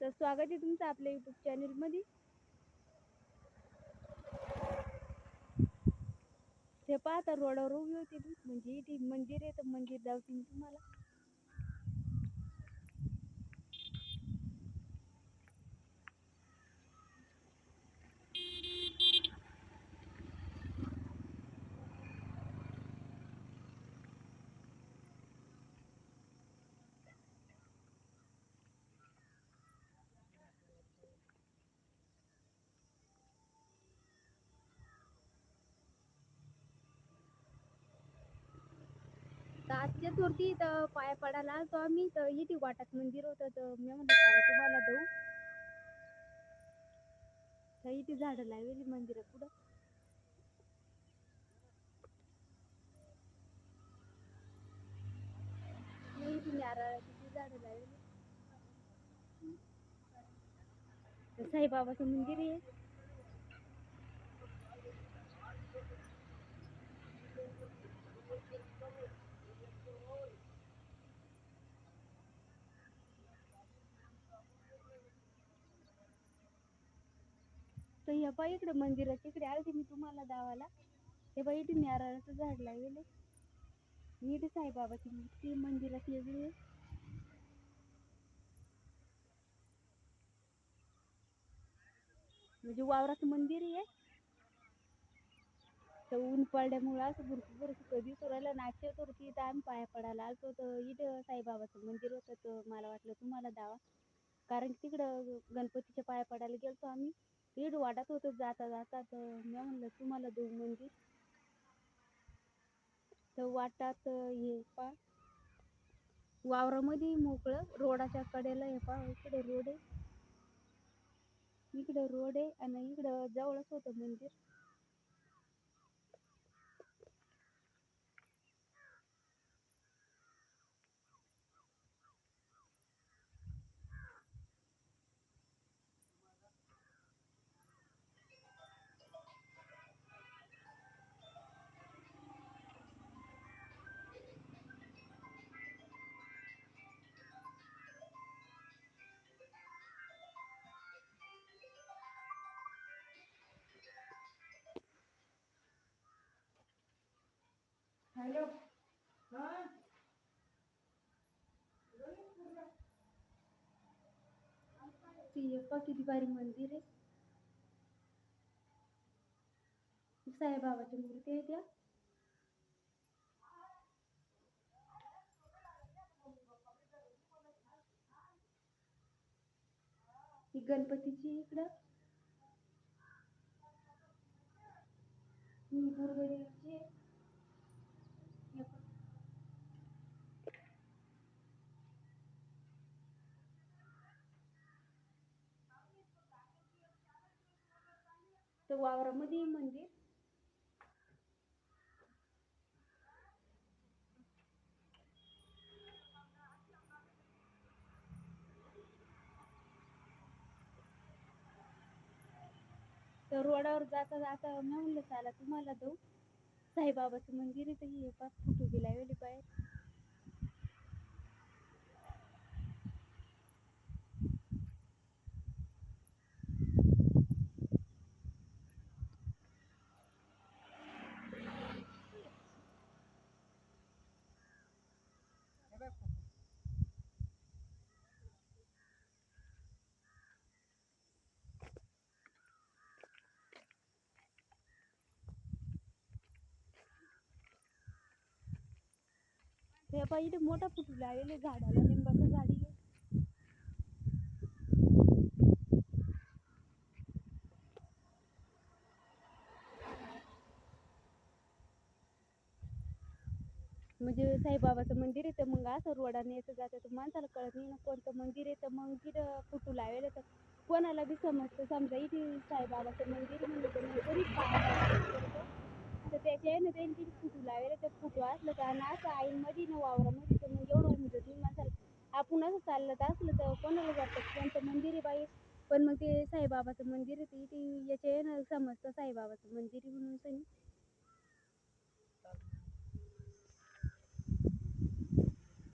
तर स्वागत आहे तुमचं आपल्या यूट्यूब चॅनलमध्ये ते पाहता रोडावर उभी होती म्हणजे इथे मंदिर आहे तर मंदिर जाऊ मी तुम्हाला. तर आजच्या चतुर्थी इथं पाया पडायला तर आम्ही. तर इथे वाटात मंदिर होतं तर मी म्हणलं चला तुम्हाला देऊ. तर इथे झाडं लावली मंदिरा पुढं. इथे नारळाची झाडं साईबाबाचं मंदिर आहे. तर ह्या बाई इकडे मंदिराच्या इकडे आलते मी तुम्हाला दावाला हे बाई इथे नारळाचं झाड लावलेलं नीट साईबाबाची मूर्ती मंदिरात वेगळी आहे. म्हणजे वावरात मंदिर आहे. तर ऊन पडल्यामुळं असं भरपूर भरपूर कधी नाश्ते नाचत होती इथं आम्ही पाया पडायला आलतो. तर इथं साईबाबाचं मंदिर होतं तर मला वाटलं तुम्हाला दावा. कारण की तिकडं गणपतीच्या पाया पडायला गेलतो आम्ही. तीड वाटत होतं जाता जाता तर मी म्हणलं तुम्हाला देऊ मंदिर तर वाटात हे पा वावरामध्ये मोकळं रोडाच्या कडेला हे पा इकडे रोड आहे. इकडे रोड आहे आणि इकडं जवळच होतं मंदिर. हॅलो. हा? ती किती भारी मंदिर आहे. साईबाबाची मूर्ती आहे त्या. ही गणपतीची इकडं. ही दुर्गादेवीची तर वावरामध्ये मंदिर. तर रोडावर जाता जाता मी म्हणलं चला तुम्हाला देऊ. साईबाबाचं मंदिर आहे हे पाच फोटो गेला लावले बाहेर. हे पाहिजे इथे मोठा फुटू लागले झाडाला लिंबाचं झाडी म्हणजे साईबाबाचं मंदिर आहे तर मग असं रोडाने येतं जातं तर माणसाला कळत नाही ना कोणतं मंदिर आहे तर मग तिथं फुटू लावेल तर कोणाला बी समजतं. समजा इथे साईबाबाचं मंदिर आहे म्हणलं तर मग तरी तर त्याच्या आहे ना त्यांनी फुटू असलं का? आणि असं आईमध्ये न वावरा वावरामध्ये तर मग एवढं होऊन जात माणसाला आपण असं चाललं तर असलं तर कोणाला जातं त्यांचं मंदिर आहे बाई? पण मग ते साईबाबाचं मंदिर आहे ते इथे याचे ना समजतं साईबाबाचं मंदिर म्हणून